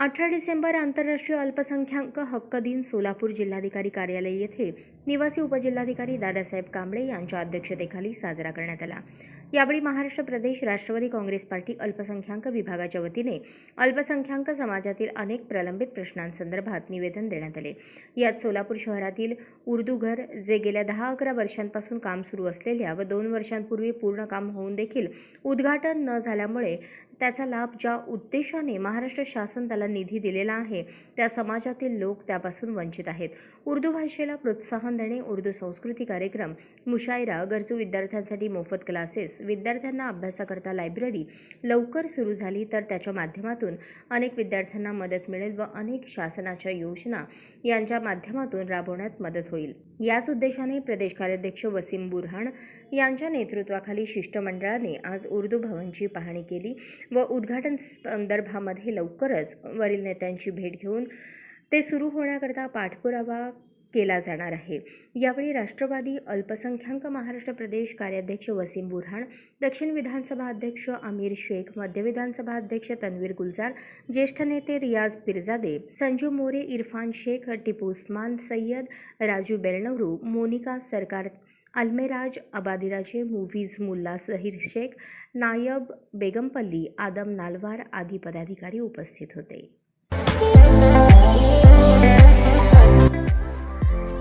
अठरा डिसेंबर आंतरराष्ट्रीय अल्पसंख्याक हक्क दिन सोलापूर जिल्हाधिकारी कार्यालय येथे निवासी उपजिल्हाधिकारी दादासाहेब कांबळे यांच्या अध्यक्षतेखाली साजरा करण्यात आला. यावेळी महाराष्ट्र प्रदेश राष्ट्रवादी काँग्रेस पार्टी अल्पसंख्याक विभागाच्या वतीने अल्पसंख्याक समाजातील अनेक प्रलंबित प्रश्नांसंदर्भात निवेदन देण्यात आले. यात सोलापूर शहरातील उर्दू घर जे गेल्या दहा अकरा वर्षांपासून काम सुरू असलेल्या व दोन वर्षांपूर्वी पूर्ण काम होऊन देखील उद्घाटन न झाल्यामुळे त्याचा लाभ ज्या उद्देशाने महाराष्ट्र शासन त्याला निधी दिलेला आहे त्या समाजातील लोक त्यापासून वंचित आहेत. उर्दू भाषेला प्रोत्साहन देणे उर्दू संस्कृती कार्यक्रम मुशायरा गरजू विद्यार्थ्यांसाठी मोफत क्लासेस विद्यार्थ्यांना अभ्यासाकरता लायब्ररी लवकर सुरू झाली तर त्याच्या माध्यमातून अनेक विद्यार्थ्यांना मदत मिळेल व अनेक शासनाच्या योजना यांच्या माध्यमातून राबवण्यात मदत होईल. याच उद्देशाने प्रदेश कार्याध्यक्ष वसीम बुरहाण यांच्या नेतृत्वाखाली शिष्टमंडळाने आज उर्दू भवनची पाहणी केली व उद्घाटन संदर्भामध्ये लवकरच वरील नेत्यांची भेट घेऊन ते सुरू होण्याकरता पाठपुरावा केला जाणार आहे. यावेळी राष्ट्रवादी अल्पसंख्याक महाराष्ट्र प्रदेश कार्याध्यक्ष वसीम बुरहाण दक्षिण विधानसभा अध्यक्ष आमिर शेख मध्य विधानसभा अध्यक्ष तन्वीर गुलजार ज्येष्ठ नेते रियाज पिरजादे संजू मोरे इरफान शेख टिपू उस्मान सय्यद राजू बेलनवरू मोनिका सरकार अल्मेराज अबादिराजे मूव्हीज मुल्ला सहीर शेख नायब बेगमपल्ली आदम नालवार आदी पदाधिकारी उपस्थित होते.